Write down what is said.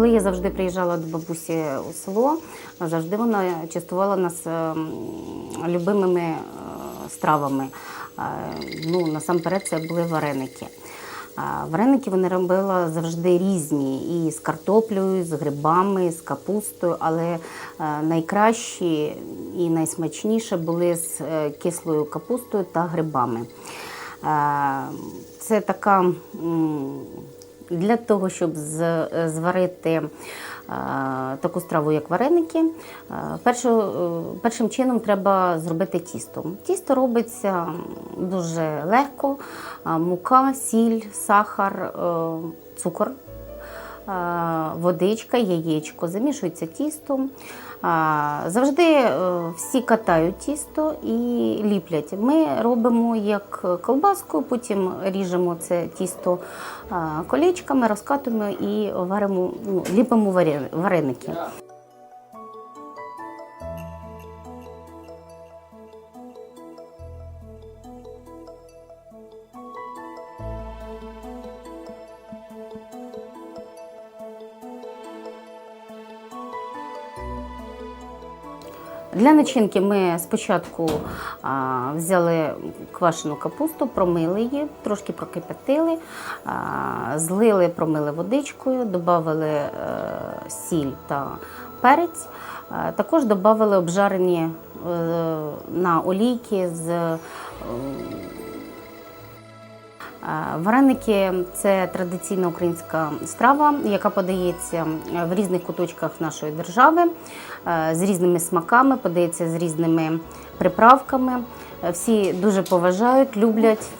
Коли я завжди приїжджала до бабусі у село, завжди вона частувала нас ем, любимими е, стравами. Е, Ну, насамперед, це були вареники. Вареники вона робила завжди різні і з картоплею, з грибами, з капустою, але е, найкращі і найсмачніші були з е, кислою капустою та грибами. Е, Це така для того, щоб з- зварити е, таку страву, як вареники, е, е, першим чином треба зробити тісто. Тісто робиться дуже легко: Е, мука, сіль, сахар, е, цукор. Водичка, яєчко, замішується тісто. Завжди е, всі катають тісто і ліплять. Ми робимо як колбаску, потім ріжемо це тісто колечками, розкатуємо і варимо, ну, ліпимо варен- вареники. Для начинки ми спочатку а, взяли квашену капусту, промили її, трошки прокипятили, а, злили, промили водичкою, додали е, сіль та перець. А, також додали обжарені а, на олійки з е, Е, Вареники це традиційна українська страва, яка подається в різних куточках нашої держави е, з різними смаками, подається з різними приправками. Е, Всі дуже поважають, люблять.